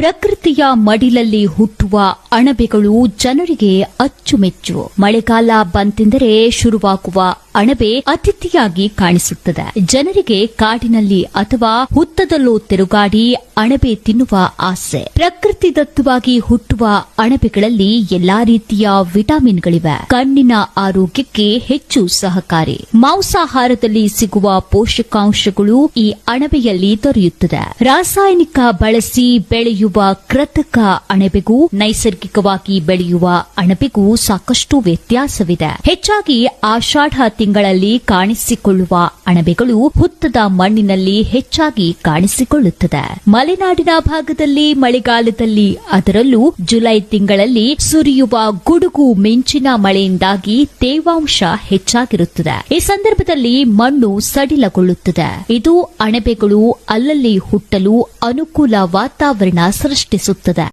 ಪ್ರಕೃತಿಯ ಮಡಿಲಲ್ಲಿ ಹುಟ್ಟುವ ಅಣಬೆಗಳು ಜನರಿಗೆ ಅಚ್ಚುಮೆಚ್ಚು. ಮಳೆಗಾಲ ಬಂತೆಂದರೆ ಶುರುವಾಗುವ ಅಣಬೆ ಅತಿಥಿಯಾಗಿ ಕಾಣಿಸುತ್ತದೆ. ಜನರಿಗೆ ಕಾಡಿನಲ್ಲಿ ಅಥವಾ ಹುತ್ತದಲ್ಲೂ ತಿರುಗಾಡಿ ಅಣಬೆ ತಿನ್ನುವ ಆಸೆ. ಪ್ರಕೃತಿ ದತ್ತವಾಗಿ ಹುಟ್ಟುವ ಅಣಬೆಗಳಲ್ಲಿ ಎಲ್ಲಾ ರೀತಿಯ ವಿಟಮಿನ್ಗಳಿವೆ. ಕಣ್ಣಿನ ಆರೋಗ್ಯಕ್ಕೆ ಹೆಚ್ಚು ಸಹಕಾರಿ. ಮಾಂಸಾಹಾರದಲ್ಲಿ ಸಿಗುವ ಪೋಷಕಾಂಶಗಳು ಈ ಅಣಬೆಯಲ್ಲಿ ದೊರೆಯುತ್ತದೆ. ರಾಸಾಯನಿಕ ಬಳಸಿ ಬೆಳೆಯುವ ಕೃತಕ ಅಣಬೆಗೂ ನೈಸರ್ಗಿಕವಾಗಿ ಬೆಳೆಯುವ ಅಣಬೆಗೂ ಸಾಕಷ್ಟು ವ್ಯತ್ಯಾಸವಿದೆ. ಹೆಚ್ಚಾಗಿ ಆಷಾಢ ತಿಂಗಳಲ್ಲಿ ಕಾಣಿಸಿಕೊಳ್ಳುವ ಅಣಬೆಗಳು ಹುತ್ತದ ಮಣ್ಣಿನಲ್ಲಿ ಹೆಚ್ಚಾಗಿ ಕಾಣಿಸಿಕೊಳ್ಳುತ್ತದೆ. ಮಲೆನಾಡಿನ ಭಾಗದಲ್ಲಿ ಮಳೆಗಾಲದಲ್ಲಿ ಅದರಲ್ಲೂ ಜುಲೈ ತಿಂಗಳಲ್ಲಿ ಸುರಿಯುವ ಗುಡುಗು ಮಿಂಚಿನ ಮಳೆಯಿಂದಾಗಿ ತೇವಾಂಶ ಹೆಚ್ಚಾಗಿರುತ್ತದೆ. ಈ ಸಂದರ್ಭದಲ್ಲಿ ಮಣ್ಣು ಸಡಿಲಗೊಳ್ಳುತ್ತದೆ. ಇದು ಅಣಬೆಗಳು ಅಲ್ಲಲ್ಲಿ ಹುಟ್ಟಲು ಅನುಕೂಲ ವಾತಾವರಣ ಸೃಷ್ಟಿಸುತ್ತದೆ.